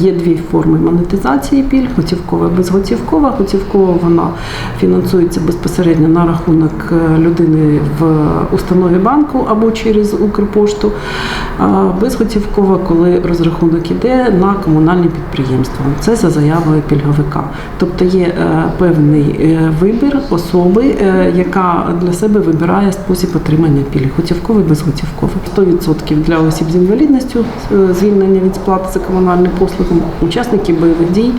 Є дві форми монетизації пільг: готівкова, безготівкова. Готівкова вона фінансується безпосередньо на рахунок е, людини в установі банку або через Укрпошту. Безготівкова, коли розрахунок іде на комунальні підприємства. Це за заявою пільговика. Тобто є е, певний е, вибір особи, яка для себе вибирає спосіб отримання пільг. Готівковий, безготівковий. 100% для осіб з інвалідністю звільнення від сплати за комунальні послуги. Учасники бойових дій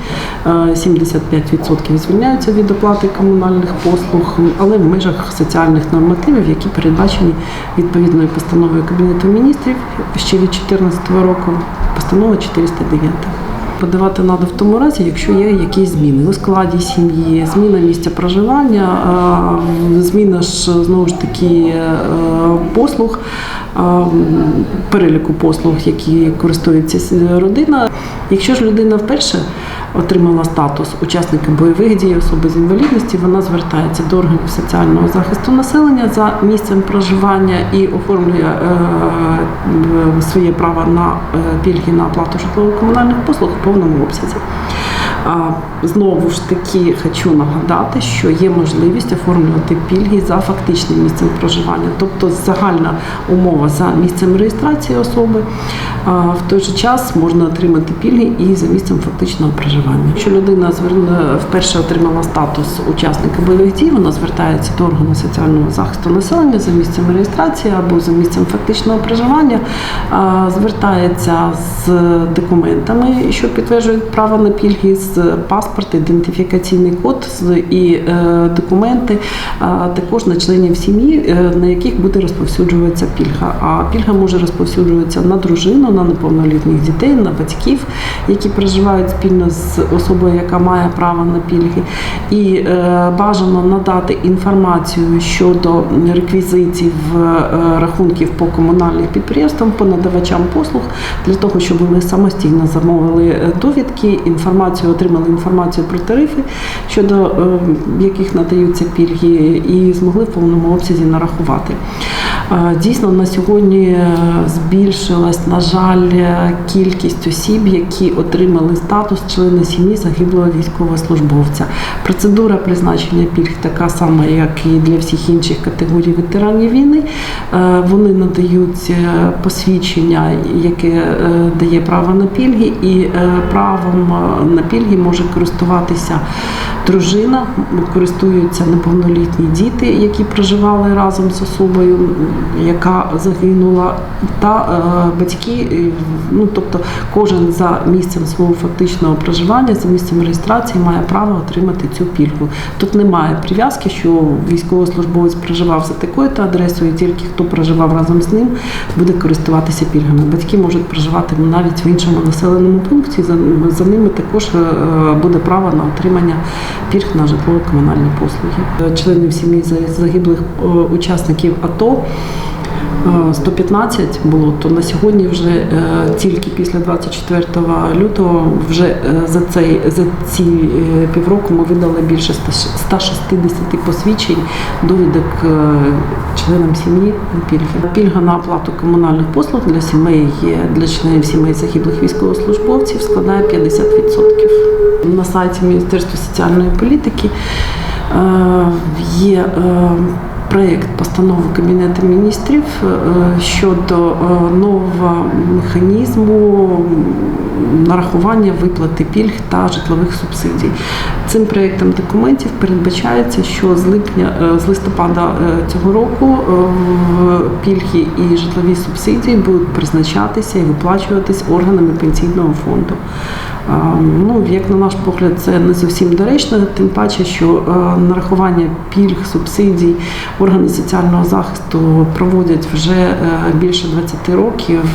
е, 75% звільняються від оплати комунальних послуг, але в межах соціальних нормативів, які передбачені відповідною постановою Кабінету міністрів ще від 2014 року, постанова 409. Подавати треба в тому разі, якщо є якісь зміни у складі сім'ї, зміна місця проживання, е, зміна ж знову ж таки е, послуг, е, переліку послуг, які користується родина. Якщо ж людина вперше отримала статус учасника бойових дій, особи з інвалідністю, вона звертається до органів соціального захисту населення за місцем проживання і оформлює своє право на пільги на оплату житлово-комунальних послуг повному обсязі. Знову ж таки хочу нагадати, що є можливість оформлювати пільги за фактичним місцем проживання, тобто загальна умова за місцем реєстрації особи. В той же час можна отримати пільги і за місцем фактичного проживання. Якщо людина зверне- вперше отримала статус учасника бойових дій, вона звертається до органу соціального захисту населення за місцем реєстрації або за місцем фактичного проживання, звертається з документами, що підтверджують право на пільги, з паспорт, ідентифікаційний код і е, документи, також на членів сім'ї, е, на яких буде розповсюджуватися пільга. А пільга може розповсюджуватися на дружину, на неповнолітніх дітей, на батьків, які проживають спільно з особою, яка має право на пільги. І е, бажано надати інформацію щодо реквізитів рахунків по комунальних підприємствам, по надавачам послуг, для того, щоб вони самостійно замовили довідки, інформацію отримали інформацію про тарифи, щодо е, яких надаються пільги, і змогли в повному обсязі нарахувати. Е, Дійсно, на сьогодні е, збільшилась, на жаль, е, кількість осіб, які отримали статус члена сім'ї загиблого військовослужбовця. Процедура призначення пільг така сама, як і для всіх інших категорій ветеранів війни. Вони надають посвідчення, яке дає право на пільги, і правом на пільги може користуватися дружина, користуються неповнолітні діти, які проживали разом з особою, яка загинула, та е, батьки. Ну тобто, кожен за місцем свого фактичного проживання, за місцем реєстрації має право отримати цю пільгу. Тут немає прив'язки, що військовослужбовець проживав за такою-то адресою, і тільки хто проживав разом з ним, буде користуватися пільгами. Батьки можуть проживати навіть в іншому населеному пункті. За, за ними також е, буде право на отримання пільг на житлово-комунальні послуги. Членів сім'ї за- загиблих е, учасників АТО. Е, 115 було, то на сьогодні вже е, тільки після 24 лютого вже е, за цей за ці е, півроку ми видали більше 160 посвідчень довідок е, членам сім'ї пільги. Пільга на оплату комунальних послуг для сімей є для членів сімей загиблих військовослужбовців складає 50%. На сайті Міністерства соціальної політики е, є е, проєкт постанови Кабінету міністрів е, щодо е, нового механізму нарахування виплати пільг та житлових субсидій. Цим проєктом документів передбачається, що з липня е, з листопада цього року пільги і житлові субсидії будуть призначатися і виплачуватись органами пенсійного фонду. Ну, як на наш погляд, це не зовсім доречно, тим паче, що нарахування пільг, субсидій органи соціального захисту проводять вже е, більше 20 років.